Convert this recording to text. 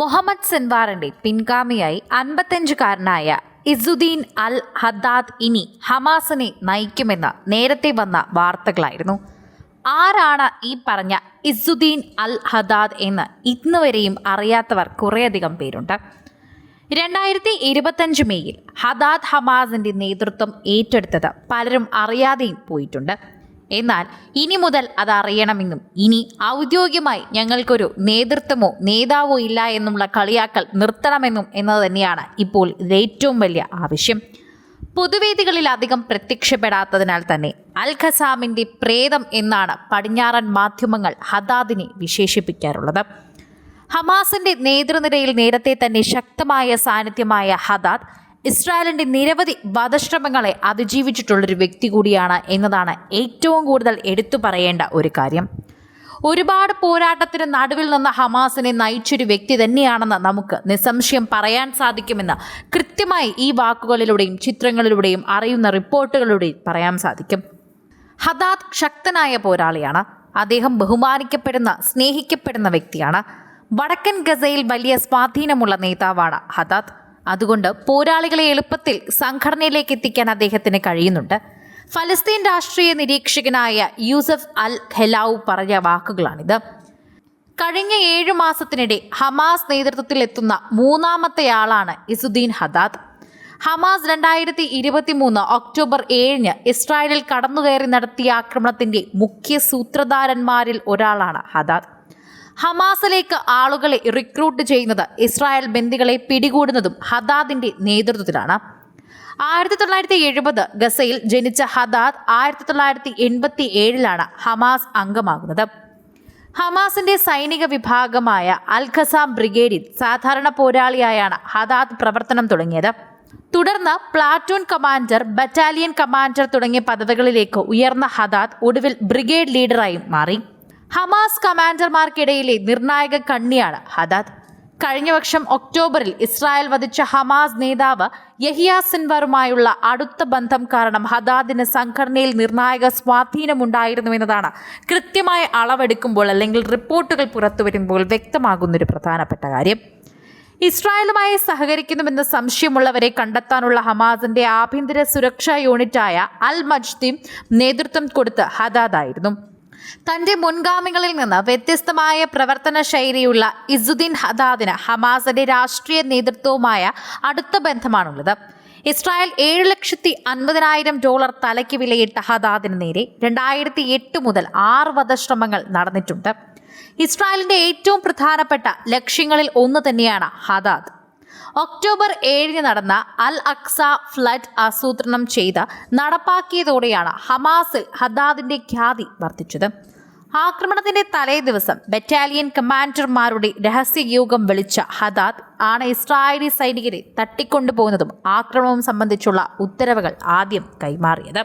മുഹമ്മദ് സെൻവാറിന്റെ പിൻഗാമിയായി അൻപത്തഞ്ചുകാരനായ ഇസുദ്ദീൻ അൽ ഹദ്ദാദ് ഇനി ഹമാസിനെ നയിക്കുമെന്ന് നേരത്തെ വന്ന വാർത്തകളായിരുന്നു. ആരാണ് ഈ പറഞ്ഞ ഇസുദ്ദീൻ അൽ ഹദാദ് എന്ന് ഇന്നുവരെയും അറിയാത്തവർ കുറേയധികം പേരുണ്ട്. രണ്ടായിരത്തി ഇരുപത്തഞ്ച് മെയ്യിൽ ഹദാദ് ഹമാസിന്റെ നേതൃത്വം ഏറ്റെടുത്തത് പലരും അറിയാതെയും പോയിട്ടുണ്ട്. എന്നാൽ ഇനി മുതൽ അത് അറിയണമെന്നും ഇനി ഔദ്യോഗികമായി ഞങ്ങൾക്കൊരു നേതൃത്വമോ നേതാവോ ഇല്ല എന്നുള്ള കളിയാക്കൽ നിർത്തണമെന്നും എന്നത് തന്നെയാണ് ഇപ്പോൾ ഏറ്റവും വലിയ ആവശ്യം. പൊതുവേദികളിൽ അധികം പ്രത്യക്ഷപ്പെടാത്തതിനാൽ തന്നെ അൽ ഖസാമിന്റെ പ്രേതം എന്നാണ് പടിഞ്ഞാറൻ മാധ്യമങ്ങൾ ഹദാദിനെ വിശേഷിപ്പിക്കാറുള്ളത്. ഹമാസിന്റെ നേതൃനിരയിൽ നേരത്തെ തന്നെ ശക്തമായ സാന്നിധ്യമായ ഹദാദ് ഇസ്രായേലിന്റെ നിരവധി വധശ്രമങ്ങളെ അതിജീവിച്ചിട്ടുള്ളൊരു വ്യക്തി കൂടിയാണ് എന്നതാണ് ഏറ്റവും കൂടുതൽ എടുത്തു പറയേണ്ട ഒരു കാര്യം. ഒരുപാട് പോരാട്ടത്തിന് നടുവിൽ നിന്ന് ഹമാസിനെ നയിച്ചൊരു വ്യക്തി തന്നെയാണെന്ന് നമുക്ക് നിസ്സംശയം പറയാൻ സാധിക്കുമെന്ന് കൃത്യമായി ഈ വാക്കുകളിലൂടെയും ചിത്രങ്ങളിലൂടെയും അറിയുന്ന റിപ്പോർട്ടുകളിലൂടെയും പറയാൻ സാധിക്കും. ഹദാദ് ശക്തനായ പോരാളിയാണ്. അദ്ദേഹം ബഹുമാനിക്കപ്പെടുന്ന സ്നേഹിക്കപ്പെടുന്ന വ്യക്തിയാണ്. വടക്കൻ ഗസയിൽ വലിയ സ്വാധീനമുള്ള നേതാവാണ് ഹദാദ്. അതുകൊണ്ട് പോരാളികളെ എളുപ്പത്തിൽ സംഘടനയിലേക്ക് എത്തിക്കാൻ അദ്ദേഹത്തിന് കഴിയുന്നുണ്ട്. ഫലസ്തീൻ രാഷ്ട്രീയ നിരീക്ഷകനായ യൂസഫ് അൽ ഖെലാവു പറഞ്ഞ വാക്കുകളാണിത്. കഴിഞ്ഞ ഏഴു മാസത്തിനിടെ ഹമാസ് നേതൃത്വത്തിൽ എത്തുന്ന മൂന്നാമത്തെയാളാണ് ഇസുദ്ദീൻ ഹദാദ്. ഹമാസ് രണ്ടായിരത്തി ഇരുപത്തി മൂന്ന് ഒക്ടോബർ ഏഴിന് ഇസ്രായേലിൽ കടന്നുകയറി നടത്തിയ ആക്രമണത്തിന്റെ മുഖ്യ സൂത്രധാരന്മാരിൽ ഒരാളാണ് ഹദാദ്. ഹമാസിലേക്ക് ആളുകളെ റിക്രൂട്ട് ചെയ്യുന്നത് ഇസ്രായേൽ ബന്ദികളെ പിടികൂടുന്നതും ഹദാദിന്റെ നേതൃത്വത്തിലാണ്. ആയിരത്തി തൊള്ളായിരത്തി എഴുപത് ഗസയിൽ ജനിച്ച ഹദാദ് ആയിരത്തി തൊള്ളായിരത്തി എൺപത്തി ഏഴിലാണ് ഹമാസ് അംഗമാകുന്നത്. ഹമാസിന്റെ സൈനിക വിഭാഗമായ അൽ ഖസാം ബ്രിഗേഡിൽ സാധാരണ പോരാളിയായാണ് ഹദാദ് പ്രവർത്തനം തുടങ്ങിയത്. തുടർന്ന് പ്ലാറ്റൂൺ കമാൻഡർ ബറ്റാലിയൻ കമാൻഡർ തുടങ്ങിയ പദവികളിലേക്ക് ഉയർന്ന ഹദാദ് ഒടുവിൽ ബ്രിഗേഡ് ലീഡറായും മാറി. ഹമാസ് കമാൻഡർമാർക്കിടയിലെ നിർണായക കണ്ണിയാണ് ഹദാദ്. കഴിഞ്ഞ വർഷം ഒക്ടോബറിൽ ഇസ്രായേൽ വധിച്ച ഹമാസ് നേതാവ് യഹിയ സിൻവറുമായുള്ള അടുത്ത ബന്ധം കാരണം ഹദാദിന് സംഘടനയിൽ നിർണായക സ്വാധീനമുണ്ടായിരുന്നുവെന്നതാണ്. കൃത്യമായ അളവെടുക്കുമ്പോൾ അല്ലെങ്കിൽ റിപ്പോർട്ടുകൾ പുറത്തു വരുമ്പോൾ വ്യക്തമാകുന്നൊരു പ്രധാനപ്പെട്ട കാര്യം. ഇസ്രായേലുമായി സഹകരിക്കുന്നുവെന്ന് സംശയമുള്ളവരെ കണ്ടെത്താനുള്ള ഹമാസിന്റെ ആഭ്യന്തര സുരക്ഷാ യൂണിറ്റായ അൽ മജ്ദീം നേതൃത്വം കൊടുത്ത് ഹദാദായിരുന്നു. തന്റെ മുൻഗാമികളിൽ നിന്ന് വ്യത്യസ്തമായ പ്രവർത്തന ശൈലിയുള്ള ഇസുദ്ദീൻ ഹദാദിന് ഹമാസിന്റെ രാഷ്ട്രീയ നേതൃത്വവുമായ അടുത്ത ബന്ധമാണുള്ളത്. ഇസ്രായേൽ ഏഴ് ലക്ഷത്തി അൻപതിനായിരം ഡോളർ തലയ്ക്ക് വിലയിട്ട ഹദാദിന് നേരെ രണ്ടായിരത്തി എട്ട് മുതൽ ആറ് വധശ്രമങ്ങൾ നടന്നിട്ടുണ്ട്. ഇസ്രായേലിന്റെ ഏറ്റവും പ്രധാനപ്പെട്ട ലക്ഷ്യങ്ങളിൽ ഒന്ന് തന്നെയാണ് ഹദാദ്. ഒക്ടോബർ ഏഴിന് നടന്ന അൽ അക്സ ഫ്ലഡ് ആസൂത്രണം ചെയ്ത് നടപ്പാക്കിയതോടെയാണ് ഹമാസിൽ ഹദാദിന്റെ ഖ്യാതി വർദ്ധിച്ചത്. ആക്രമണത്തിന്റെ തലേ ദിവസം ബറ്റാലിയൻ കമാൻഡർമാരുടെ രഹസ്യയോഗം വിളിച്ച ഹദാദ് ആണ് ഇസ്രായേലി സൈനികരെ തട്ടിക്കൊണ്ടുപോകുന്നതും ആക്രമണവും സംബന്ധിച്ചുള്ള ഉത്തരവുകൾ ആദ്യം കൈമാറിയത്.